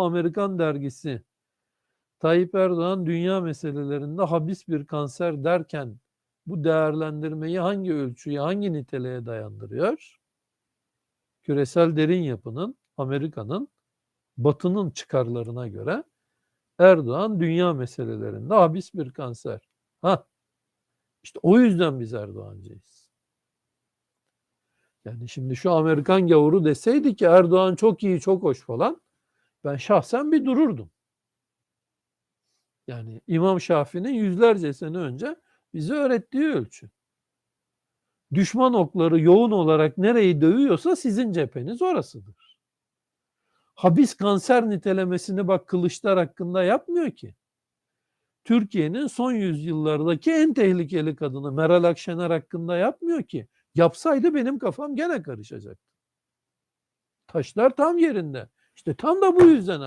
Amerikan dergisi Tayyip Erdoğan dünya meselelerinde habis bir kanser derken bu değerlendirmeyi hangi ölçüye, hangi niteliğe dayandırıyor? Küresel derin yapının, Amerika'nın, Batı'nın çıkarlarına göre Erdoğan dünya meselelerinde habis bir kanser. Ha, işte o yüzden biz Erdoğancıyız. Yani şimdi şu Amerikan gavuru deseydi ki Erdoğan çok iyi, çok hoş falan, ben şahsen bir dururdum. Yani İmam Şafii'nin yüzlerce sene önce bize öğrettiği ölçü. Düşman okları yoğun olarak nereyi dövüyorsa sizin cepheniz orasıdır. Habis kanser nitelemesini bak Kılıçlar hakkında yapmıyor ki. Türkiye'nin son yüzyıllardaki en tehlikeli kadını Meral Akşener hakkında yapmıyor ki. Yapsaydı benim kafam gene karışacaktı. Taşlar tam yerinde. İşte tam da bu yüzden